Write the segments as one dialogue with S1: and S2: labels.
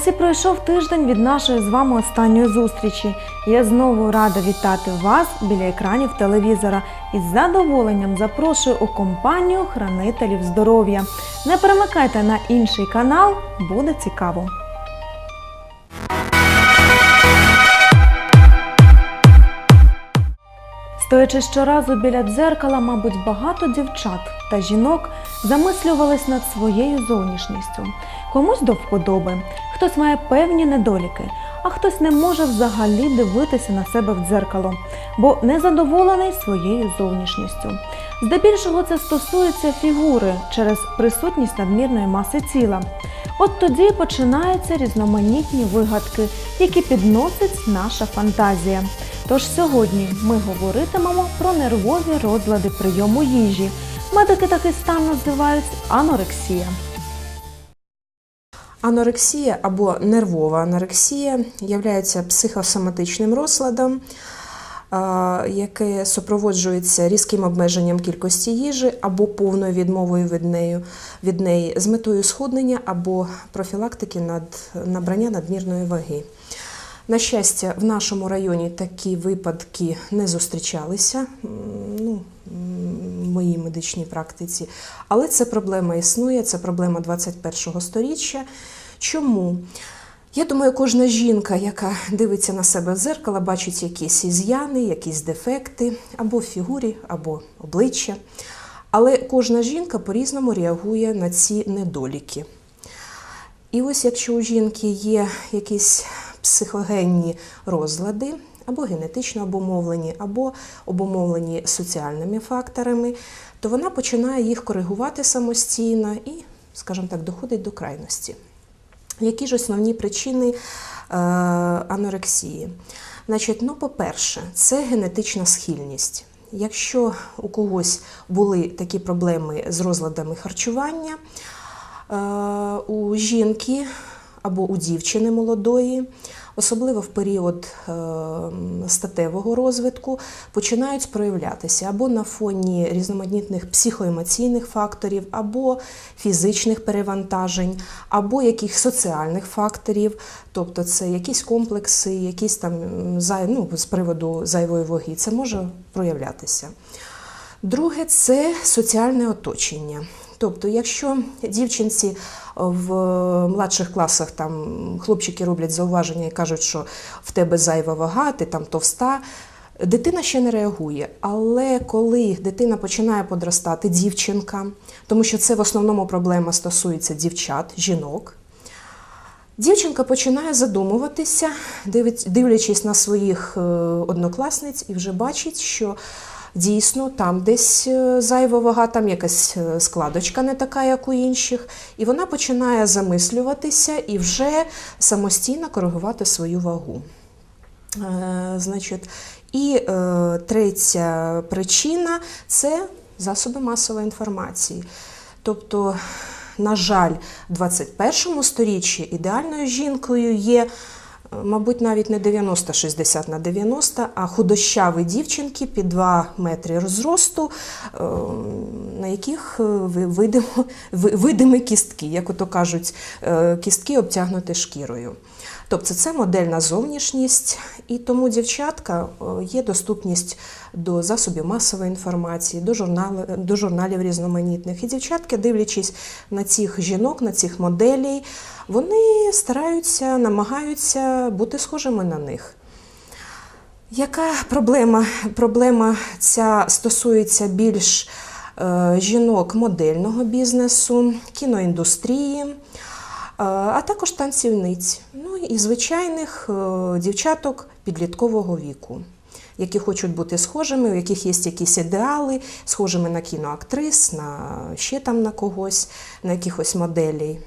S1: Ось і пройшов тиждень від нашої з вами останньої зустрічі. Я знову рада вітати вас біля екранів телевізора і з задоволенням запрошую у компанію хранителів здоров'я. Не перемикайте на інший канал, буде цікаво. Стоячи щоразу біля дзеркала, мабуть, багато дівчат та жінок замислювались над своєю зовнішністю. Комусь до вподоби, хтось має певні недоліки, а хтось не може взагалі дивитися на себе в дзеркало, бо не задоволений своєю зовнішністю. Здебільшого це стосується фігури через присутність надмірної маси тіла. От тоді починаються різноманітні вигадки, які підносить наша фантазія. Тож сьогодні ми говоритимемо про нервові розлади прийому їжі. Медики такий стан називають анорексія.
S2: Анорексія або нервова анорексія є психосоматичним розладом, яке супроводжується різким обмеженням кількості їжі або повною відмовою від неї, від неї з метою схуднення або профілактики над набрання надмірної ваги. На щастя, в нашому районі такі випадки не зустрічалися ну, в моїй медичній практиці, але це проблема існує, це проблема 21-го сторіччя. Чому? Я думаю, кожна жінка, яка дивиться на себе в зеркало, бачить якісь із'яни, якісь дефекти або в фігурі, або обличчя. Але кожна жінка по-різному реагує на ці недоліки. І ось якщо у жінки є якісь психогенні розлади, або генетично обумовлені, або обумовлені соціальними факторами, то вона починає їх коригувати самостійно і, скажімо так, доходить до крайності. Які ж основні причини е, анорексії? Значить, ну, по-перше, це генетична схильність. Якщо у когось були такі проблеми з розладами харчування, е, у жінки або у дівчини молодої, особливо в період е, статевого розвитку, починають проявлятися або на фоні різноманітних психоемоційних факторів, або фізичних перевантажень, або якихось соціальних факторів, тобто це якісь комплекси, якісь там ну, з приводу зайвої ваги, це може проявлятися. Друге це соціальне оточення. Тобто, якщо дівчинці в младших класах там хлопчики роблять зауваження і кажуть, що в тебе зайва вага, ти там товста. Дитина ще не реагує, але коли дитина починає подростати, дівчинка, тому що це в основному проблема стосується дівчат, жінок, Дівчинка починає задумуватися, дивлячись на своїх е, однокласниць, і вже бачить, що дійсно там десь е, зайва вага, там якась е, складочка не така, як у інших. І вона починає замислюватися і вже самостійно коригувати свою вагу. Е, Значить, і е, третя причина це засоби масової інформації. Тобто, на жаль, в 21 сторіччі ідеальною жінкою є, мабуть, навіть не 90-60 на 90, а худощаві дівчинки під 2 метри зросту, е, на яких е, видимо, видимі кістки, як ото кажуть, е, кістки обтягнуті шкірою. Тобто це модельна зовнішність, і тому дівчатка е, є доступність до засобів масової інформації, до, журнали, до журналів різноманітних. І дівчатки, дивлячись на цих жінок, на цих моделей, вони стараються, намагаються бути схожими на них. Яка проблема? Проблема ця стосується більш е, жінок модельного бізнесу, кіноіндустрії, а також танцівниць, ну і звичайних е, дівчаток підліткового віку, які хочуть бути схожими, у яких є якісь ідеали, схожими на кіноактрис, на ще там на когось, на якихось моделей.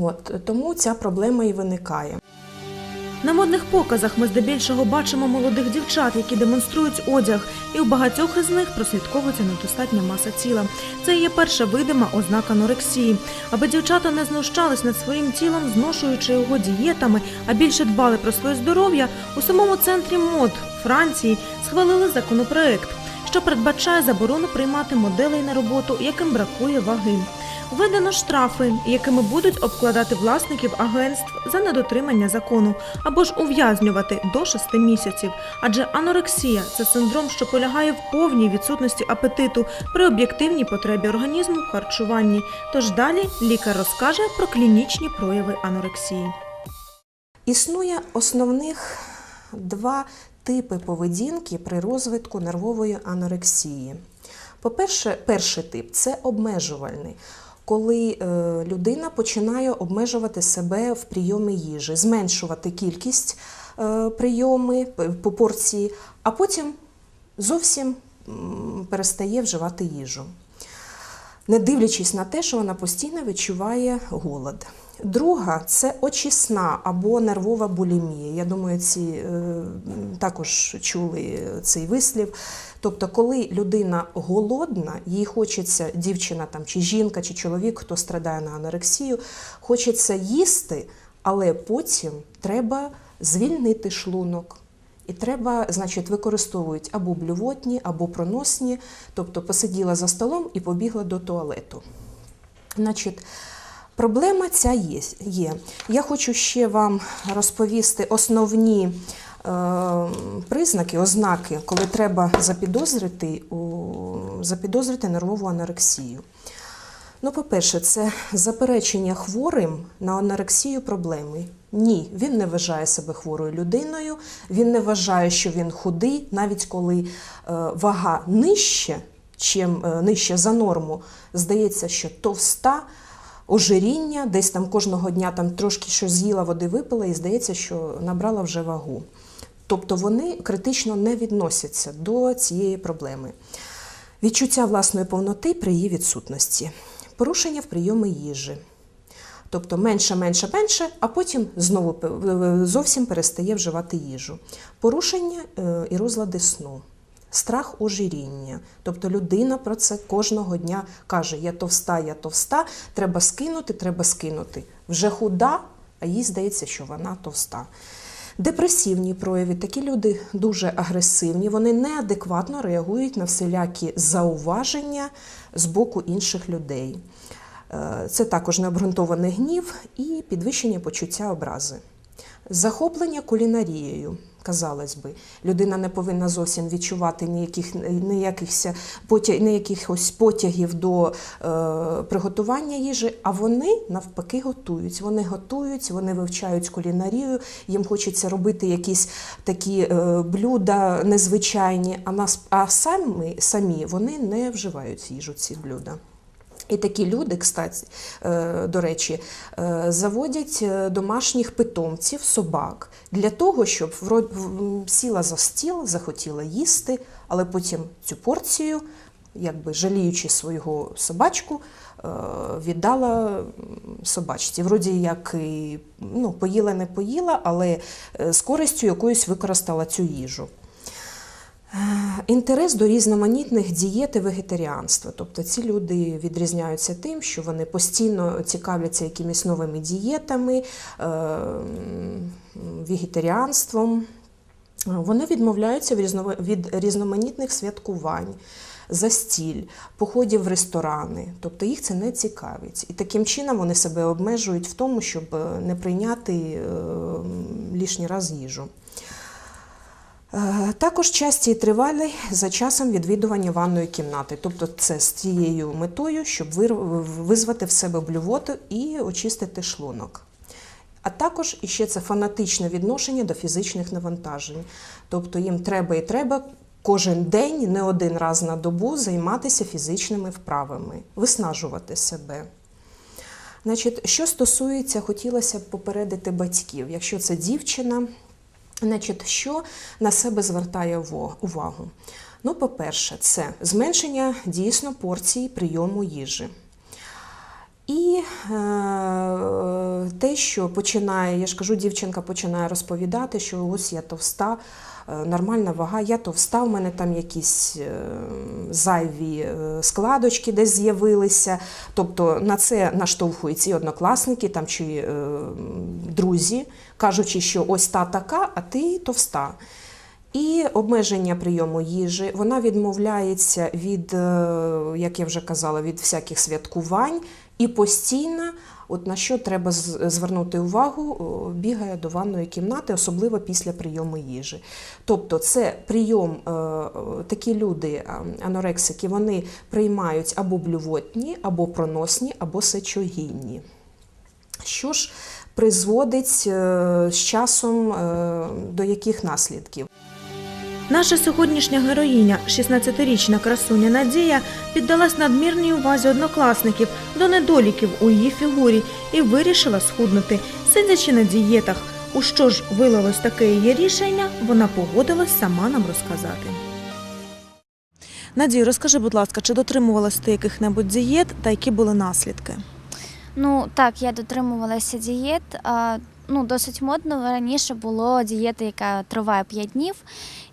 S2: От, тому ця проблема і виникає.
S1: На модних показах ми здебільшого бачимо молодих дівчат, які демонструють одяг, і у багатьох із них прослідковується недостатня маса тіла. Це є перша видима ознака анорексії. Аби дівчата не знущались над своїм тілом, зношуючи його дієтами, а більше дбали про своє здоров'я, у самому центрі мод Франції схвалили законопроект, що передбачає заборону приймати моделей на роботу, яким бракує ваги. Введено штрафи, якими будуть обкладати власників агентств за недотримання закону або ж ув'язнювати до 6 місяців. Адже анорексія це синдром, що полягає в повній відсутності апетиту при об'єктивній потребі організму в харчуванні. Тож далі лікар розкаже про клінічні прояви анорексії.
S2: Існує основних два типи поведінки при розвитку нервової анорексії. По-перше, перший тип це обмежувальний, коли е, людина починає обмежувати себе в прийомі їжі, зменшувати кількість е, прийоми по порції, а потім зовсім перестає вживати їжу не дивлячись на те, що вона постійно відчуває голод. Друга це очисна або нервова булімія. Я думаю, ці е, також чули цей вислів. Тобто, коли людина голодна, їй хочеться дівчина там, чи жінка, чи чоловік, хто страдає на анорексію, хочеться їсти, але потім треба звільнити шлунок. І треба, значить, використовують або блювотні, або проносні, тобто посиділа за столом і побігла до туалету. Значить, проблема ця є. Я хочу ще вам розповісти основні е, признаки, ознаки, коли треба запідозрити, у, запідозрити нервову анорексію. Ну, по-перше, це заперечення хворим на анорексію проблеми. Ні, він не вважає себе хворою людиною, він не вважає, що він худий, навіть коли е, вага нижче, чим е, нижче за норму, здається, що товста, ожиріння, десь там кожного дня там трошки щось з'їла, води випила, і здається, що набрала вже вагу. Тобто вони критично не відносяться до цієї проблеми. Відчуття власної повноти при її відсутності, порушення в прийомі їжі. Тобто менше, менше, менше, а потім знову зовсім перестає вживати їжу. Порушення е, і розлади сну, страх ожиріння. Тобто людина про це кожного дня каже: Я товста, я товста, треба скинути, треба скинути. Вже худа, а їй здається, що вона товста. Депресивні прояви. Такі люди дуже агресивні, вони неадекватно реагують на всілякі зауваження з боку інших людей. Е, Це також необґрунтований гнів і підвищення почуття образи. Захоплення кулінарією. Казалось би, людина не повинна зовсім відчувати ніяких, ніякихось, потяг, ніякихось потягів до е, приготування їжі, а вони навпаки готують. Вони готують, вони вивчають кулінарію, їм хочеться робити якісь такі е, блюда незвичайні, а, нас, а самі, самі вони не вживають їжу ці блюда. І такі люди, кстати, е, до речі, е, заводять е, домашніх питомців, собак, для того, щоб сіла за стіл, захотіла їсти, але потім цю порцію, якби жаліючи свого собачку, віддала собачці. Вроді як і ну, поїла, не поїла, але з користю якоюсь використала цю їжу. Інтерес до різноманітних дієт і вегетаріанства. Тобто ці люди відрізняються тим, що вони постійно цікавляться якимись новими дієтами, е, вегетаріанством. Вони відмовляються від різноманітних святкувань, застіль, походів в ресторани. Тобто їх це не цікавить. І таким чином вони себе обмежують в тому, щоб е, не прийняти е, лишній раз їжу. Е, Також часті і тривалі за часом відвідування ванної кімнати, тобто це з тією метою, щоб визвати в себе блювоту і очистити шлунок. А також іще це фанатичне відношення до фізичних навантажень. Тобто їм треба і треба кожен день, не один раз на добу займатися фізичними вправами, виснажувати себе. Значить, що стосується, хотілося б попередити батьків, якщо це дівчина, значить, що на себе звертає увагу? Ну, по-перше, це зменшення дійсно порції прийому їжі. І е, те, що починає, я ж кажу, дівчинка починає розповідати, що ось я товста, нормальна вага, я товста, у мене там якісь е, зайві е, складочки десь з'явилися. Тобто на це наштовхують ці однокласники там, чи е, друзі, кажучи, що ось та така, а ти товста. І обмеження прийому їжі, вона відмовляється від, е, як я вже казала, від всяких святкувань, і постійно, от на що треба звернути увагу, бігає до ванної кімнати, особливо після прийому їжі. Тобто, це прийом, е, такі люди, анорексики, вони приймають або блювотні, або проносні, або сечогінні. Що ж призводить е, з часом е, до яких наслідків?
S1: Наша сьогоднішня героїня, 16-річна красуня Надія, піддалась надмірній увазі однокласників до недоліків у її фігурі і вирішила схуднути, сидячи на дієтах. У що ж вилилось таке її рішення, вона погодилась сама нам розказати. Надію, розкажи, будь ласка, чи дотримувалась ти яких-небудь дієт та які були наслідки?
S3: Ну так, я дотримувалася дієт. Ну, досить модно раніше було дієта, яка триває 5 днів.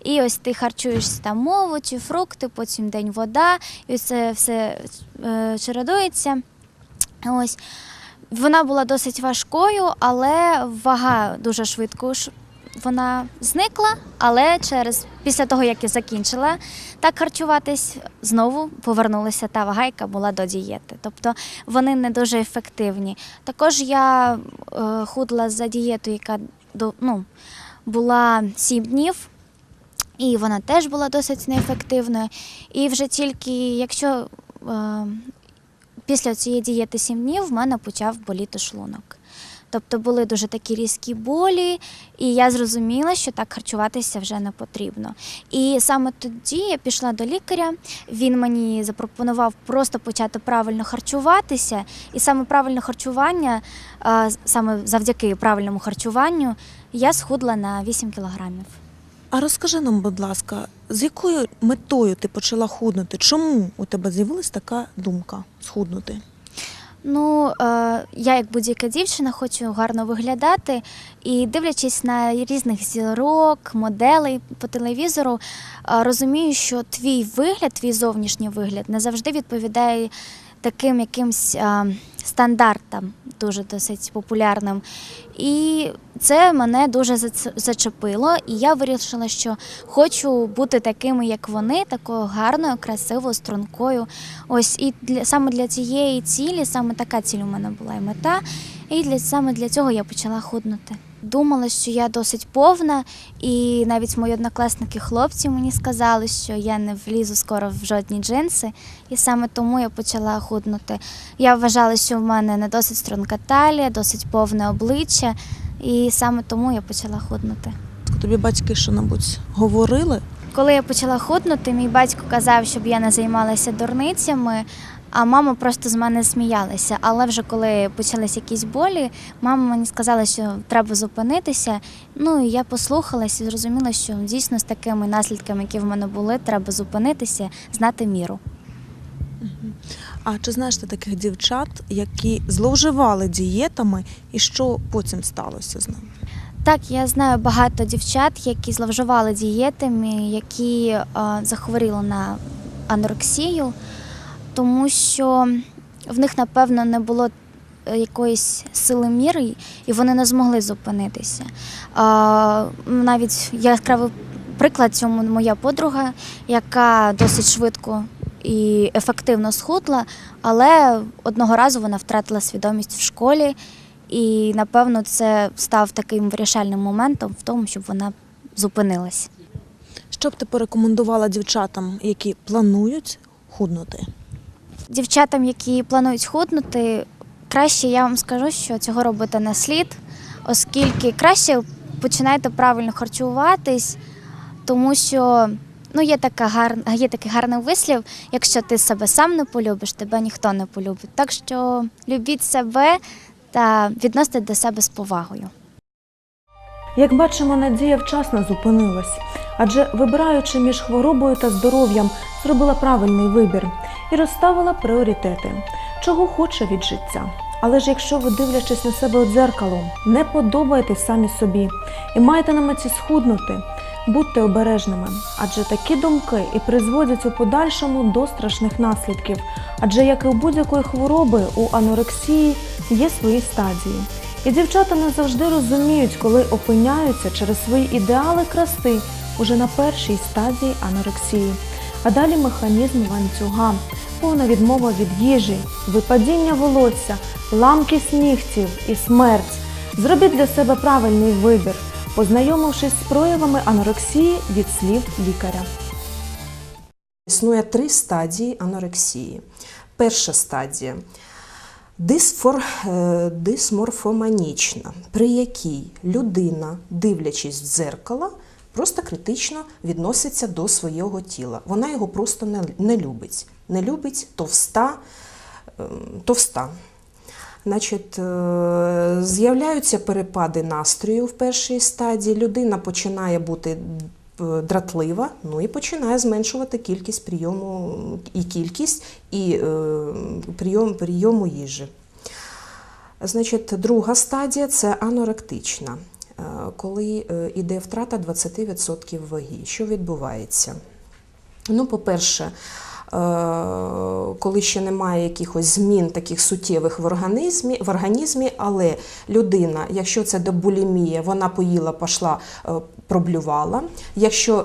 S3: І ось ти харчуєшся там овочі, фрукти, потім день вода, і це все е, чередується. Ось. Вона була досить важкою, але вага дуже швидко вона зникла. Але через після того, як я закінчила так харчуватись, знову повернулася та вага, яка була до дієти. Тобто вони не дуже ефективні. Також я е, худла за дієту, яка до, ну, була 7 днів. І вона теж була досить неефективною. І вже тільки якщо е, після цієї дієти 7 днів в мене почав боліти шлунок. Тобто були дуже такі різкі болі, і я зрозуміла, що так харчуватися вже не потрібно. І саме тоді я пішла до лікаря. Він мені запропонував просто почати правильно харчуватися, і саме правильне харчування, саме завдяки правильному харчуванню, я схудла на 8 кілограмів.
S1: А розкажи нам, будь ласка, з якою метою ти почала худнути? Чому у тебе з'явилась така думка схуднути?
S3: Ну, е, я як будь-яка дівчина хочу гарно виглядати, і дивлячись на різних зірок, моделей по телевізору, е, розумію, що твій вигляд, твій зовнішній вигляд не завжди відповідає таким якимсь стандартам, дуже досить популярним. І це мене дуже зачепило, і я вирішила, що хочу бути такими, як вони, такою гарною, красивою, стрункою. Ось і для саме для цієї цілі, саме така ціль у мене була і мета. І для саме для цього я почала худнути. Думала, що я досить повна, і навіть мої однокласники хлопці мені сказали, що я не влізу скоро в жодні джинси, і саме тому я почала худнути. Я вважала, що в мене не досить струнка талія, досить повне обличчя, і саме тому я почала худнути.
S1: Тобі батьки що-небудь говорили?
S3: Коли я почала худнути, мій батько казав, щоб я не займалася дурницями, а мама просто з мене сміялася. Але вже коли почались якісь болі, мама мені сказала, що треба зупинитися. Ну і я послухалась і зрозуміла, що дійсно з такими наслідками, які в мене були, треба зупинитися, знати міру.
S1: А чи знаєш ти таких дівчат, які зловживали дієтами, і що потім сталося з ними?
S3: Так, я знаю багато дівчат, які зловживали дієтами, які е, захворіли на анорексію, тому що в них, напевно, не було е, якоїсь сили міри, і вони не змогли зупинитися. Навіть яскравий приклад цьому моя подруга, яка досить швидко і ефективно схудла, але одного разу вона втратила свідомість в школі. І напевно це став таким вирішальним моментом в тому, щоб вона зупинилась.
S1: Що б ти порекомендувала дівчатам, які планують худнути?
S3: Дівчатам, які планують худнути, краще я вам скажу, що цього робити не слід, оскільки краще починайте правильно харчуватись, тому що ну, є, така гар... є такий гарний вислів: якщо ти себе сам не полюбиш, тебе ніхто не полюбить. Так що любіть себе та відносите до себе з повагою.
S1: Як бачимо, Надія вчасно зупинилась, адже вибираючи між хворобою та здоров'ям, зробила правильний вибір і розставила пріоритети, чого хоче від життя. Але ж якщо ви, дивлячись на себе у дзеркало, не подобаєтесь самі собі і маєте на меті схуднути, будьте обережними, адже такі думки і призводять у подальшому до страшних наслідків. Адже як і у будь-якої хвороби, у анорексії є свої стадії. І дівчата не завжди розуміють, коли опиняються через свої ідеали краси уже на першій стадії анорексії. А далі механізм ланцюга. повна відмова від їжі, випадіння волосся, ламкість нігтів і смерть. Зробіть для себе правильний вибір, познайомившись з проявами анорексії від слів лікаря.
S2: Існує три стадії анорексії. Перша стадія дисфор, е, дисморфоманічна, при якій людина, дивлячись в дзеркало, просто критично відноситься до свого тіла. Вона його просто не, не любить. Не любить товста, ем, товста. Значить, е, з'являються перепади настрою в першій стадії. Людина починає бути е, дратлива, ну і починає зменшувати кількість прийому і кількість і е, прийом, прийому їжі. Значить, друга стадія це аноректична, коли е, іде втрата 20% ваги. Що відбувається? Ну, по-перше, е, коли ще немає якихось змін таких суттєвих в організмі, в організмі, але людина, якщо це до булімія, вона поїла, пішла, е, проблювала. Якщо е,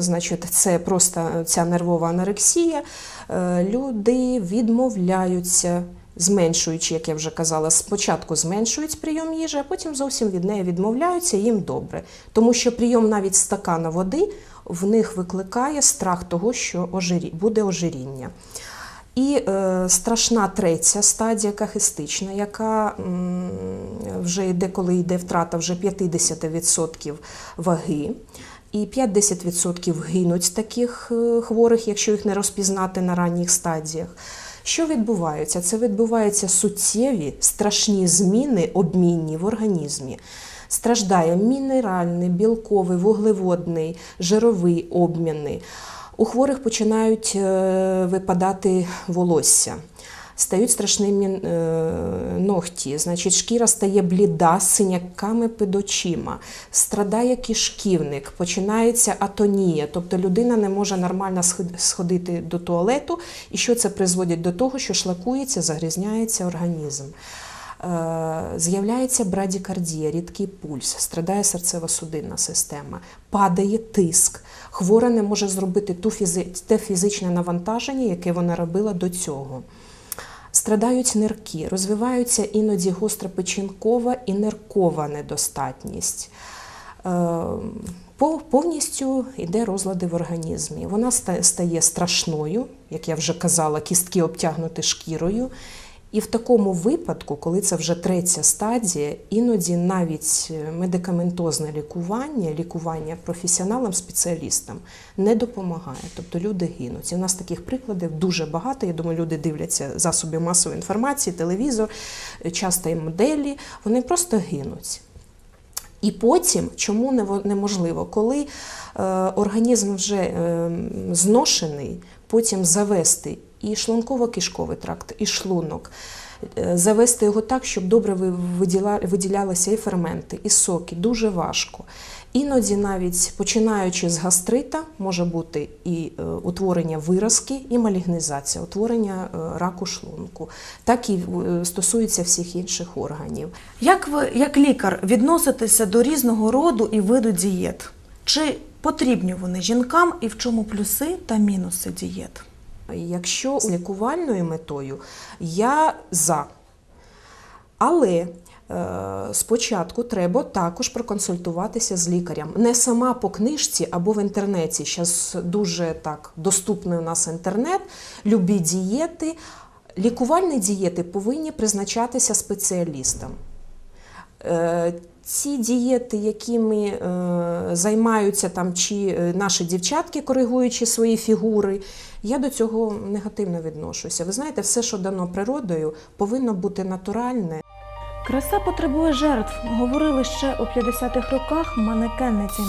S2: значить, це просто ця нервова анорексія, е, люди відмовляються. Зменшуючи, як я вже казала, спочатку зменшують прийом їжі, а потім зовсім від неї відмовляються, їм добре. Тому що прийом навіть стакана води в них викликає страх того, що ожирі... буде ожиріння. І е, страшна третя стадія кахистична, яка м, вже йде, коли йде втрата вже 50% ваги. І 5-10% гинуть таких е, хворих, якщо їх не розпізнати на ранніх стадіях. Що відбувається? Це відбуваються суттєві страшні зміни обмінні в організмі. Страждає мінеральний, білковий, вуглеводний, жировий обміни. У хворих починають е, випадати волосся. Стають страшними е, ногті, значить, шкіра стає бліда синяками під очима, страдає кишківник, починається атонія, тобто людина не може нормально сходити до туалету, і що це призводить до того, що шлакується, загрізняється організм. Е, З'являється брадікардія, рідкий пульс, страдає серцево-судинна система, падає тиск. Хвора не може зробити ту фізи- те фізичне навантаження, яке вона робила до цього. Страдають нирки, розвиваються іноді гостропечінкова і ниркова недостатність. Е, по- Повністю йде розлади в організмі. Вона стає страшною, як я вже казала, кістки обтягнуті шкірою. І в такому випадку, коли це вже третя стадія, іноді навіть е, медикаментозне лікування, лікування професіоналам-спеціалістам не допомагає. Тобто люди гинуть. І у нас таких прикладів дуже багато. Я думаю, люди дивляться засоби масової інформації, телевізор, е, часто і моделі, вони просто гинуть. І потім, чому неможливо, коли е, організм вже е, зношений, потім завести і шлунково-кишковий тракт, і шлунок, е, завести його так, щоб добре ви- виділялися і ферменти, і соки, дуже важко. Іноді навіть починаючи з гастрита, може бути і е, утворення виразки, і малігнізація, утворення е, раку шлунку, так і стосується всіх інших органів.
S1: Як ви, як лікар, відноситеся до різного роду і виду дієт? Чи потрібні вони жінкам і в чому плюси та мінуси дієт?
S2: Якщо з лікувальною метою, я за. Але е, спочатку треба також проконсультуватися з лікарем. Не сама по книжці або в інтернеті. Зараз дуже так доступний у нас інтернет, любі дієти. Лікувальні дієти повинні призначатися спеціалістам. Ці дієти, якими е, займаються там чи е, наші дівчатки, коригуючи свої фігури, я до цього негативно відношуся. Ви знаєте, все, що дано природою, повинно бути натуральне.
S1: Краса потребує жертв, говорили ще у 50-х роках манекенниці.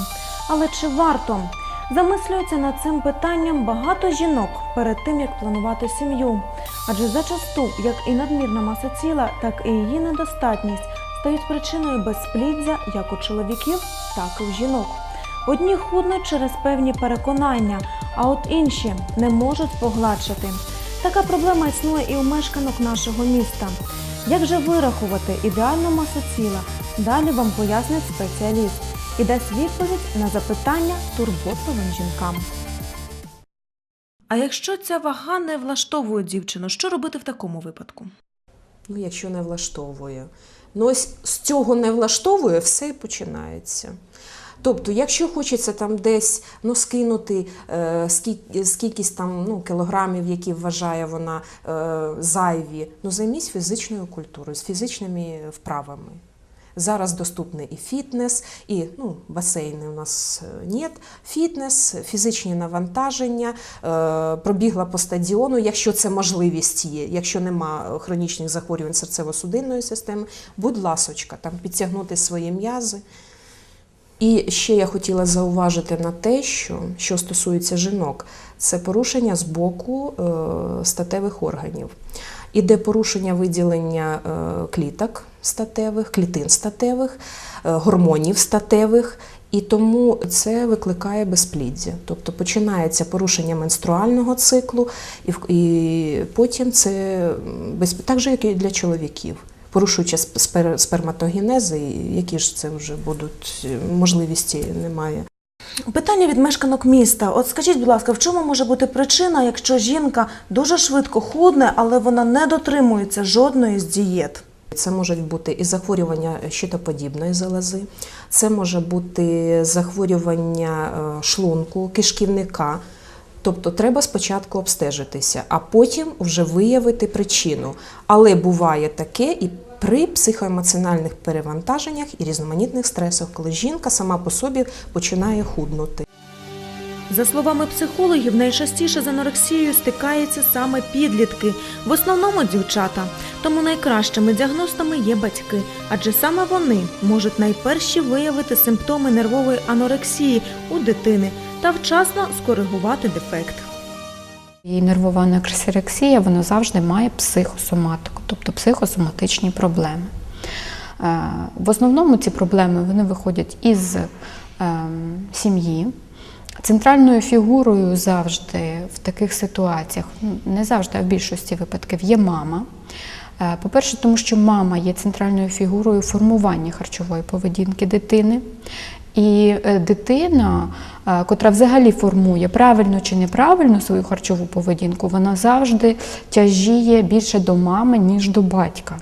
S1: Але чи варто? Замислюється над цим питанням багато жінок перед тим, як планувати сім'ю. Адже зачасту, як і надмірна маса тіла, так і її недостатність стають причиною безпліддя як у чоловіків, так і у жінок. Одні худнуть через певні переконання, а от інші не можуть погладшити. Така проблема існує і у мешканок нашого міста. Як же вирахувати ідеальну масу тіла? Далі вам пояснить спеціаліст і дасть відповідь на запитання турботливим жінкам. А якщо ця вага не влаштовує дівчину, що робити в такому випадку?
S2: Ну, якщо не влаштовує. Ну, ось з цього не влаштовує, все починається. Тобто, якщо хочеться там десь ну, скинути е, скіль- скількість там ну, кілограмів, які вважає вона е, зайві, ну займісь фізичною культурою, з фізичними вправами. Зараз доступний і фітнес, і ну, басейни у нас е, нет. Фітнес, фізичні навантаження, е, пробігла по стадіону, якщо це можливість є, якщо нема хронічних захворювань серцево-судинної системи, будь ласочка, там підтягнути свої м'язи. І ще я хотіла зауважити на те, що, що стосується жінок, це порушення з боку е, статевих органів. Іде порушення виділення е, кліток статевих, клітин статевих, е, гормонів статевих, і тому це викликає безпліддя. Тобто починається порушення менструального циклу, і, потім це без, так же, як і для чоловіків. Порушуючи сп- спер- сперматогенези, які ж це вже будуть е, можливості немає.
S1: Питання від мешканок міста. От скажіть, будь ласка, в чому може бути причина, якщо жінка дуже швидко худне, але вона не дотримується жодної з дієт?
S2: Це можуть бути і захворювання щитоподібної залози, це може бути захворювання е, шлунку, кишківника. Тобто треба спочатку обстежитися, а потім вже виявити причину. Але буває таке і при психоемоціональних перевантаженнях і різноманітних стресах, коли жінка сама по собі починає худнути.
S1: За словами психологів, найчастіше з анорексією стикаються саме підлітки, в основному дівчата. Тому найкращими діагностами є батьки, адже саме вони можуть найперші виявити симптоми нервової анорексії у дитини та вчасно скоригувати дефект.
S4: І нервова анорексія вона завжди має психосоматику, тобто психосоматичні проблеми. Е, В основному ці проблеми вони виходять із ем, сім'ї. Центральною фігурою завжди в таких ситуаціях, ну, не завжди, а в більшості випадків, є мама. Е, По-перше, тому що мама є центральною фігурою формування харчової поведінки дитини. І е, дитина, е, котра взагалі формує правильно чи неправильно свою харчову поведінку, вона завжди тяжіє більше до мами, ніж до батька.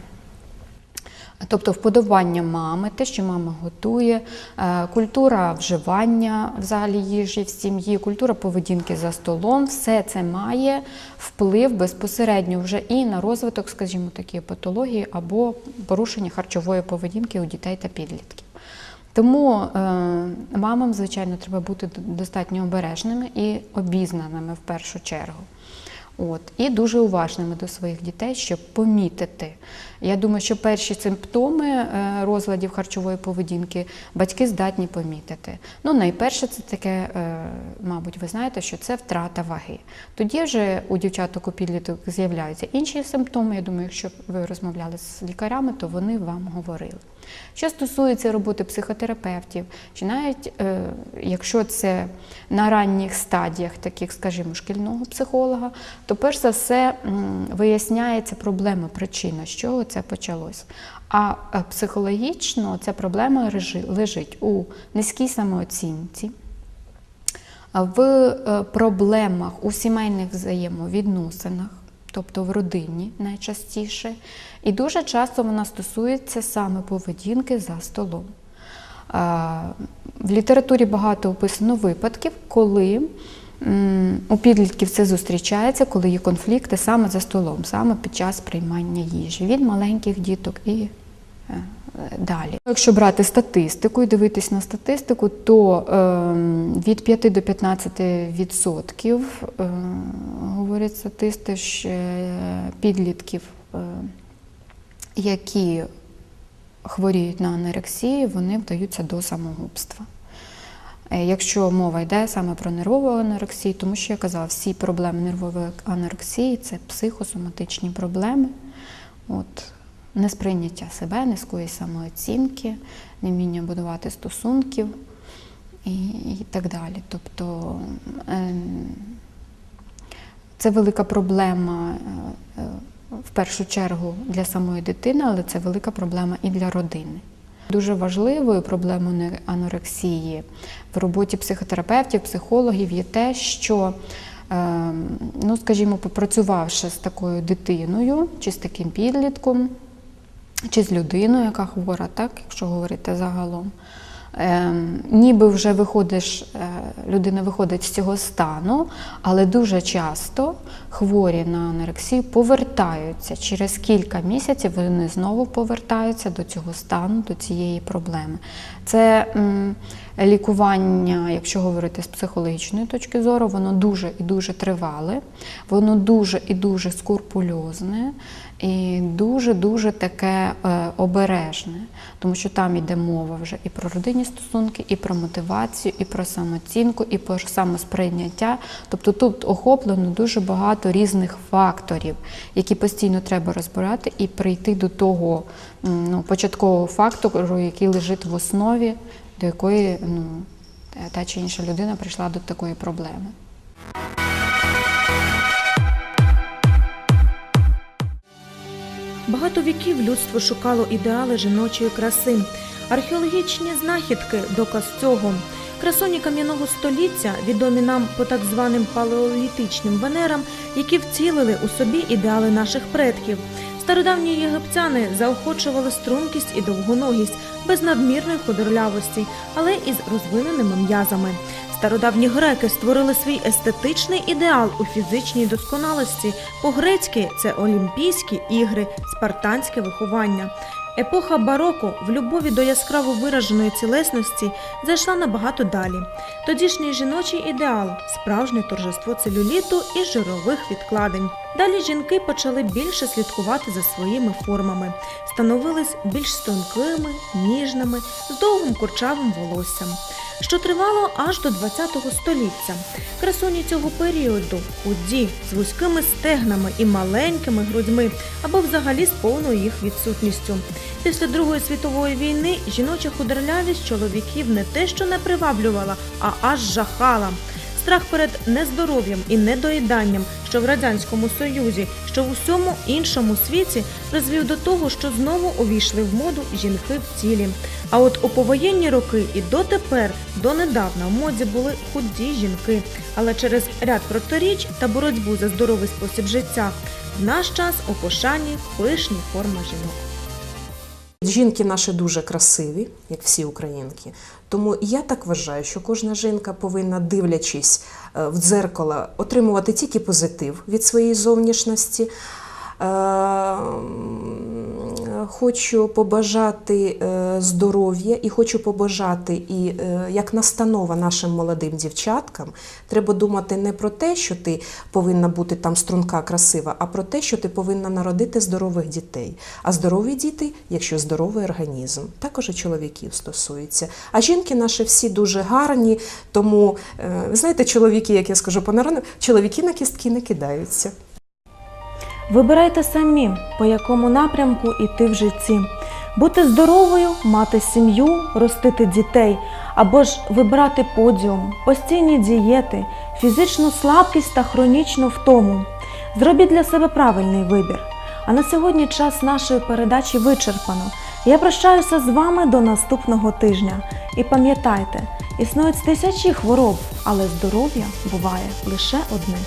S4: Тобто вподобання мами, те, що мама готує, е, культура вживання в залі їжі в сім'ї, культура поведінки за столом, все це має вплив безпосередньо вже і на розвиток, скажімо, такої патології або порушення харчової поведінки у дітей та підлітків. Тому е, мамам, звичайно, треба бути достатньо обережними і обізнаними в першу чергу. От, і дуже уважними до своїх дітей, щоб помітити. Я думаю, що перші симптоми е, розладів харчової поведінки батьки здатні помітити. Ну, найперше, це таке, е, мабуть, ви знаєте, що це втрата ваги. Тоді вже у дівчаток у підліток з'являються інші симптоми. Я думаю, якщо ви розмовляли з лікарями, то вони вам говорили. Що стосується роботи психотерапевтів, чи навіть е, якщо це на ранніх стадіях, таких, скажімо, шкільного психолога, то перш за все виясняється проблема, причина, з чого це почалось. А е, психологічно ця проблема лежить у низькій самооцінці, в е, проблемах у сімейних взаємовідносинах, тобто в родині найчастіше, і дуже часто вона стосується саме поведінки за столом. В літературі багато описано випадків, коли у підлітків це зустрічається, коли є конфлікти саме за столом, саме під час приймання їжі від маленьких діток і далі. Якщо брати статистику і дивитись на статистику, то ем, від 5 до 15 відсотків е, говорять статисти, підлітків, е, які хворіють на анорексію, вони вдаються до самогубства. Е, Якщо мова йде саме про нервову анорексію, тому що я казала, всі проблеми нервової анорексії це психосоматичні проблеми. От, несприйняття себе, низької самооцінки, невміння будувати стосунків і, і так далі. Тобто ем, це велика проблема е, в першу чергу для самої дитини, але це велика проблема і для родини. Дуже важливою проблемою анорексії в роботі психотерапевтів, психологів є те, що е, ну, скажімо, попрацювавши з такою дитиною чи з таким підлітком, чи з людиною, яка хвора, так, якщо говорити загалом. Ем, ніби вже виходиш, е, людина виходить з цього стану, але дуже часто хворі на анорексію повертаються через кілька місяців. Вони знову повертаються до цього стану, до цієї проблеми. Це м, лікування, якщо говорити з психологічної точки зору, воно дуже і дуже тривале, воно дуже і дуже скрупульозне і дуже-дуже таке е, обережне, тому що там йде мова вже і про родинні стосунки, і про мотивацію, і про самооцінку, і про самосприйняття. Тобто тут охоплено дуже багато різних факторів, які постійно треба розбирати і прийти до того ну, початкового фактору, який лежить в основі, до якої ну, та чи інша людина прийшла до такої проблеми.
S1: Багато віків людство шукало ідеали жіночої краси. Археологічні знахідки доказ цього. Красоні кам'яного століття відомі нам по так званим палеолітичним венерам, які вцілили у собі ідеали наших предків. Стародавні єгиптяни заохочували стрункість і довгоногість без надмірної худорлявості, але із розвиненими м'язами. Стародавні греки створили свій естетичний ідеал у фізичній досконалості. По-грецьки це Олімпійські ігри, спартанське виховання. Епоха бароко в любові до яскраво вираженої цілесності зайшла набагато далі. Тодішній жіночий ідеал справжнє торжество целюліту і жирових відкладень. Далі жінки почали більше слідкувати за своїми формами, становились більш тонкими, ніжними, з довгим курчавим волоссям що тривало аж до ХХ століття. Красуні цього періоду худі, з вузькими стегнами і маленькими грудьми, або взагалі з повною їх відсутністю. Після Другої світової війни жіноча худорлявість чоловіків не те, що не приваблювала, а аж жахала. Страх перед нездоров'ям і недоїданням, що в радянському союзі, що в усьому іншому світі, призвів до того, що знову увійшли в моду жінки в тілі. А от у повоєнні роки і дотепер, донедавна в моді були худі жінки. Але через ряд протиріч та боротьбу за здоровий спосіб життя в наш час у пошані пишні форми жінок.
S2: Жінки наші дуже красиві, як всі українки. Тому я так вважаю, що кожна жінка повинна, дивлячись е, в дзеркало, отримувати тільки позитив від своєї зовнішності. Е, Хочу побажати е, здоров'я і хочу побажати, і е, як настанова нашим молодим дівчаткам, треба думати не про те, що ти повинна бути там струнка, красива, а про те, що ти повинна народити здорових дітей. А здорові діти, якщо здоровий організм, також і чоловіків стосується. А жінки наші всі дуже гарні, тому ви знаєте, чоловіки, як я скажу по народу, чоловіки на кістки не кидаються.
S1: Вибирайте самі, по якому напрямку йти в житті. Бути здоровою, мати сім'ю, ростити дітей, або ж вибирати подіум, постійні дієти, фізичну слабкість та хронічну втому. Зробіть для себе правильний вибір. А на сьогодні час нашої передачі вичерпано. Я прощаюся з вами до наступного тижня. І пам'ятайте, існують тисячі хвороб, але здоров'я буває лише одне.